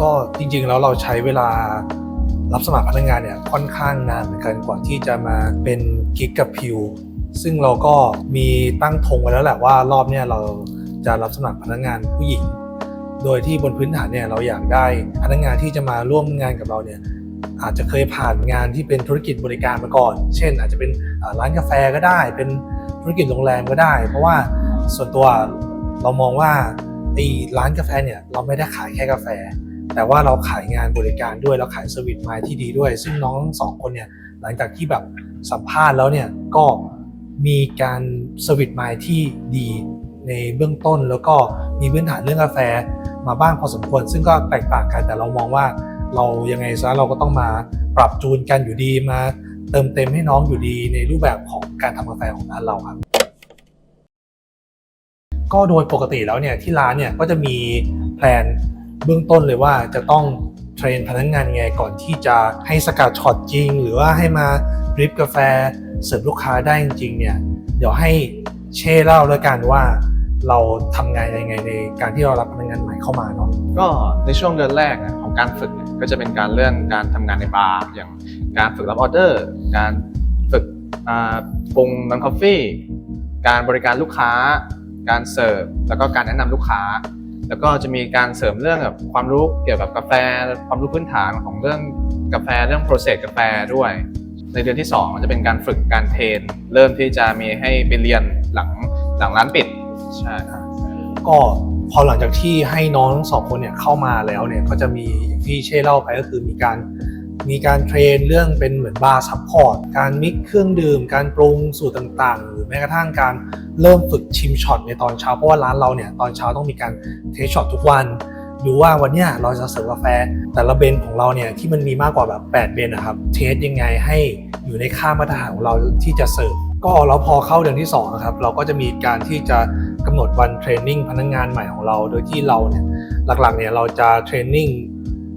ก็จริงๆแล้วเราใช้เวลารับสมัครพนักงานเนี่ยค่อนข้างนานเหมือนกันกว่าที่จะมาเป็นกิ๊กกับพิวซึ่งเราก็มีตั้งธงไว้แล้วแหละว่ารอบเนี้ยเราจะรับสมัครพนักงานผู้หญิง โดยที่บนพื้นฐานเนี่ยเราอยากได้พนักงานที่จะมาร่วมงานกับเราเนี่ยอาจจะเคยผ่านงานที่เป็นธุรกิจบริการมาก่อน เช่น อาจจะเป็นร้านกาแฟก็ได้ เป็นธุรกิจโรงแรมก็ได้ เพราะว่าส่วนตัวเรามองว่าไอ้ร้านกาแฟเนี่ยเราไม่ได้ขายแค่กาแฟ แต่ว่าเราขายงานบริการด้วยเราขายเซอร์วิสมาที่ดีด้วย ซึ่งน้องสองคนเนี่ยหลังจากที่แบบสัมภาษณ์แล้วเนี่ยก็มีการเซอร์วิสมาที่ดีในเบื้องต้นแล้วก็มีพื้นฐานเรื่องกาแฟมาบ้างพอสมควร ซึ่งก็แตกต่างกันแต่เรามองว่าเรายังไงซะเราก็ต้องมาปรับจูนกันอยู่ดีมาเติมเต็มให้น้องอยู่ดีในรูปแบบของการทำกาแฟของร้านเราครับ ก็โดยปกติแล้วเนี่ยที่ร้านเนี่ยก็จะมีแผน เบื้องต้นเลยว่าจะต้องเทรนพนักงานยังไงก่อนที่จะให้สกัดช็อตจริง หรือว่าให้มาริปกาแฟเสิร์ฟลูกค้าได้จริงๆเนี่ยเดี๋ยวให้เช่เล่าแล้วกันว่าเราทำงานยังไงในการที่เรารับพนักงานใหม่เข้ามาเนาะก็ในช่วงเดือนแรกของการฝึกก็จะเป็นการเรื่องการทำงานในบาร์อย่างการฝึกรับออเดอร์ การฝึกปรุงน้ำกาแฟการบริการลูกค้า การเสิร์ฟแล้วก็การแนะนำลูกค้า แล้วก็จะมีการเสริมเรื่องแบบความรู้เกี่ยวกับกาแฟ ความรู้พื้นฐานของเรื่องกาแฟเรื่อง process กาแฟด้วย ในเดือนที่2จะเป็นการฝึกการเทรนเริ่มที่จะมีให้ไปเรียนหลังหลังร้านปิดใช่ครับก็พอหลังจากที่ให้น้องสองคนเนี่ยเข้ามาแล้วเนี่ยก็จะมีอย่างที่เช่เล่าไปก็คือมีการ มีการเทรนเรื่องเป็นเหมือนบาร์ซัพพอร์ต การมิกเครื่องดื่ม การปรุงสูตรต่างๆ หรือแม้กระทั่งการเริ่มฝึกชิมช็อตในตอนเช้า เพราะว่าร้านเราเนี่ยตอนเช้าต้องมีการเทสช็อตทุกวัน ดูว่าวันเนี้ยเราจะเสิร์ฟกาแฟ แต่ละเบนของเราเนี่ยที่มันมีมากกว่าแบบ8เบนนะครับ เทสยังไงให้อยู่ในค่ามาตรฐานของเราที่จะเสิร์ฟ ก็แล้วพอเข้าเดือนที่2นะครับเราก็จะมีการที่จะกำหนดวันเทรนนิ่งพนักงานใหม่ของเรา โดยที่เราเนี่ยหลักๆเนี่ยเราจะเทรนนิ่ง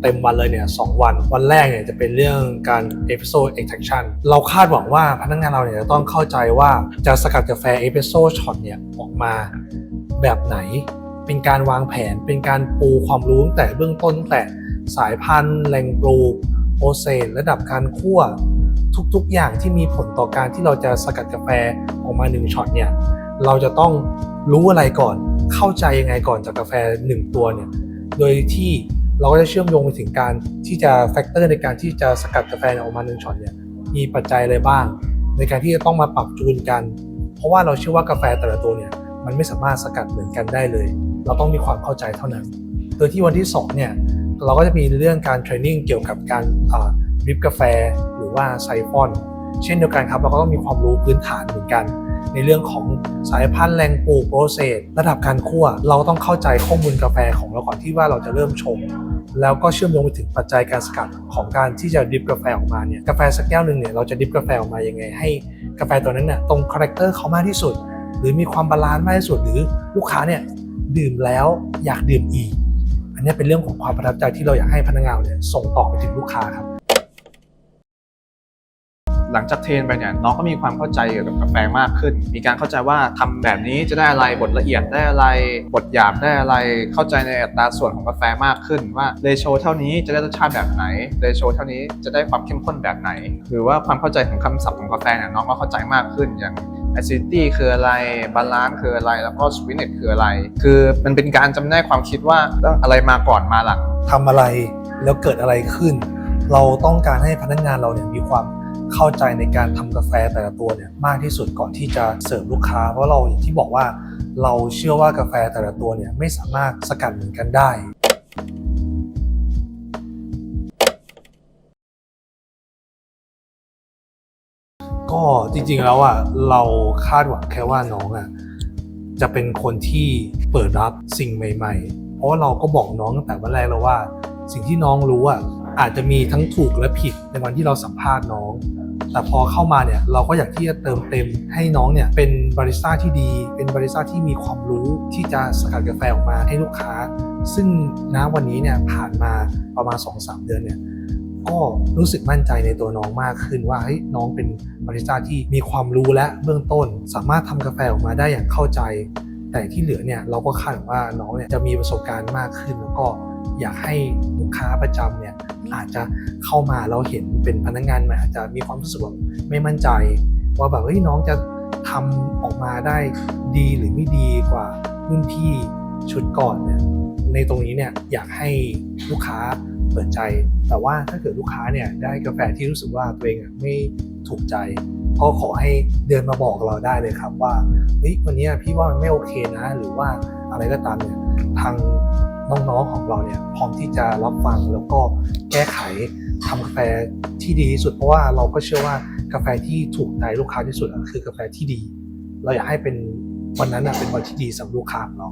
เต็มวันเลยเนี่ยสวัน วันแรกเนี่ยจะเป็นเรื่องการ episode extraction เราคาดหวังว่าพนักงานเราเนี่ยจะต้องเข้าใจว่าจะสกัดกาแฟ espresso shot เนี่ยออกมาแบบไหน เป็นการวางแผน เป็นการปูความรู้แต่เบื้องต้นแต่สายพันธุ์แหล่งปลูกโปรเซสระดับการคั่วทุกๆ อย่างที่มีผลต่อการที่เราจะสกัดกาแฟออกมาหนึ่งช็อตเนี่ยเราจะต้องรู้อะไรก่อน เข้าใจยังไงก่อนจากกาแฟหนึ่งตัวเนี่ย โดยที่ เราก็จะเชื่อมโยงไปถึงการที่จะแฟกเตอร์ในการที่จะสกัดกาแฟออกมาหนึ่งช็อตเนี่ยมีปัจจัยอะไรบ้าง ในการที่จะต้องมาปรับจูนกัน เพราะว่าเราเชื่อว่ากาแฟแต่ละตัวเนี่ยมันไม่สามารถสกัดเหมือนกันได้เลย เราต้องมีความเข้าใจเท่านั้น โดยที่วันที่สองเนี่ยเราก็จะมีเรื่องการเทรนนิ่งเกี่ยวกับการดริปกาแฟหรือว่าไซฟอน เช่นเดียวกันครับเราก็ต้องมีความรู้พื้นฐานเหมือนกัน ในเรื่องของสายพันธุ์แรงปลูกโปรเซสระดับการคั่ว เราต้องเข้าใจข้อมูลกาแฟของเราก่อนที่ว่าเราจะเริ่มชงแล้วก็เชื่อมโยงไปถึงปัจจัยการสกัดของการที่จะดริปกาแฟออกมาเนี่ยกาแฟสักแก้วหนึ่งเนี่ยเราจะดริปกาแฟออกมายังไง ให้กาแฟตัวนั้นเนี่ยตรงคาแรคเตอร์เขามากที่สุด หรือมีความบาลานซ์มากที่สุด หรือลูกค้าเนี่ยดื่มแล้วอยากดื่มอีก อันนี้เป็นเรื่องของความประทับใจที่เราอยากให้พนักงานเนี่ยส่งต่อไปถึงลูกค้าครับ หลังจากเทรนไปเนี่ยน้องก็มีความเข้าใจเกี่ยวกับกาแฟมากขึ้น มีการเข้าใจว่าทำแบบนี้จะได้อะไรบทละเอียดได้อะไรบทหยาบได้อะไร เข้าใจในอัตราส่วนของกาแฟมากขึ้น ว่าเรโชเท่านี้จะได้รสชาติแบบไหนเรโชเท่านี้จะได้ความเข้มข้นแบบไหน หรือว่าความเข้าใจของคำศัพท์ของกาแฟเนี่ยน้องก็เข้าใจมากขึ้นอย่าง acidity คืออะไร balance คืออะไร แล้วก็ sweetness คืออะไร คือมันเป็นการจำแนกความคิดว่าต้องอะไรมาก่อนมาหลังทำอะไรแล้วเกิดอะไรขึ้น เราต้องการให้พนักงานเราเนี่ยมีความ เข้าใจในการทำกาแฟแต่ละตัวเนี่ยมากที่สุดก่อนที่จะเสิร์ฟลูกค้า เพราะเราอย่างที่บอกว่า เราเชื่อว่ากาแฟแต่ละตัวเนี่ยไม่สามารถสกัดเหมือนกันได้ก็จริงๆแล้วอะเราคาดหวังแค่ว่าน้องอะจะเป็นคนที่เปิดรับสิ่งใหม่ ๆ เพราะเราก็บอกน้องตั้งแต่วันแรกแล้วว่า สิ่งที่น้องรู้อะอาจจะมีทั้งถูกและผิดในวันที่เราสัมภาษณ์น้อง แต่พอเข้ามาเนี่ยเราก็อยากที่จะเติมเต็มให้น้องเนี่ยเป็นบาริสต้าที่ดี เป็นบาริสต้าที่มีความรู้ที่จะสกัดกาแฟออกมาให้ลูกค้า ซึ่งณวันนี้เนี่ยผ่านมาประมาณ 2-3 เดือนเนี่ยก็รู้สึกมั่นใจในตัวน้องมากขึ้นว่าเฮ้ยน้องเป็นบาริสต้าที่มีความรู้และเบื้องต้น สามารถทำกาแฟออกมาได้อย่างเข้าใจ แต่ที่เหลือเนี่ยเราก็คาดว่าน้องเนี่ยจะมีประสบการณ์มากขึ้นแล้วก็ อยากให้ลูกค้าประจำเนี่ยอาจจะเข้ามาเราเห็นเป็นพนักงานใหม่อาจจะมีความรู้สึกแบบไม่มั่นใจ ว่าแบบเฮ้ยน้องจะทำออกมาได้ดีหรือไม่ดีกว่ารุ่นพี่ชุดก่อนเนี่ยในตรงนี้เนี่ยอยากให้ลูกค้าเปิดใจ แต่ว่าถ้าเกิดลูกค้าเนี่ยได้กาแฟที่รู้สึกว่าตัวเองไม่ถูกใจก็ขอให้เดินมาบอกเราได้เลยครับว่าเฮ้ยวันนี้พี่ว่ามันไม่โอเคนะ หรือว่าอะไรก็ตามเนี่ยทาง น้องๆของเราเนี่ยพร้อมที่จะรับฟังแล้วก็แก้ไขทำกาแฟที่ดีที่สุด เพราะว่าเราก็เชื่อว่ากาแฟที่ถูกใจลูกค้าที่สุดคือกาแฟที่ดี เราอยากให้เป็นวันนั้นเป็นวันที่ดีสำหรับลูกค้าของเรา